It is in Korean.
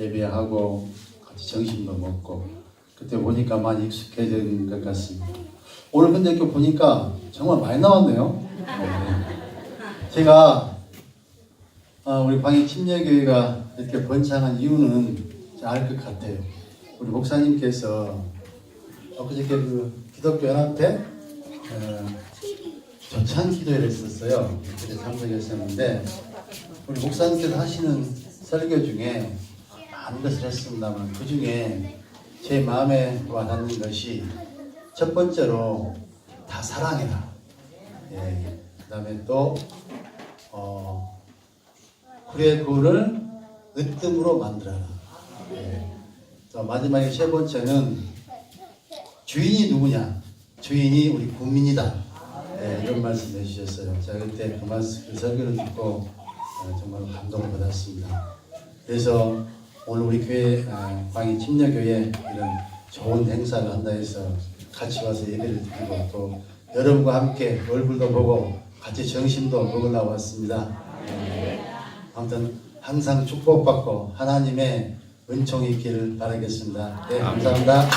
예배하고 같이 점심도 먹고 그때 보니까 많이 익숙해진 것 같습니다. 오늘 근데 이렇게 보니까 정말 많이 나왔네요. 네. 제가 아, 우리 광희 침례교회가 이렇게 번창한 이유는 알 것 같아요. 우리 목사님께서 엊그저께 그 기독교 연합회 어, 조찬 기도회를 했었어요. 그때 참석했었는데 우리 목사님께서 하시는 설교 중에 많은 것을 했습니다만 그 중에 제 마음에 와닿는 것이 첫 번째로 다 사랑해라. 예. 그다음에 또 어, 굴을 으뜸으로 만들어라. 예. 또 마지막에 세 번째는 주인이 누구냐? 주인이 우리 국민이다. 예, 이런 말씀 해주셨어요. 제가 그때 그 말씀, 그 설교를 듣고 어, 정말 감동을 받았습니다. 그래서 오늘 우리 교회 어, 광희 침례교회 이런 좋은 행사를 한다 해서 같이 와서 예배를 드리고 또 여러분과 함께 얼굴도 보고 같이 점심도 먹으러 왔습니다. 예, 아무튼 항상 축복받고 하나님의 은총이 있기를 바라겠습니다. 네, 감사합니다.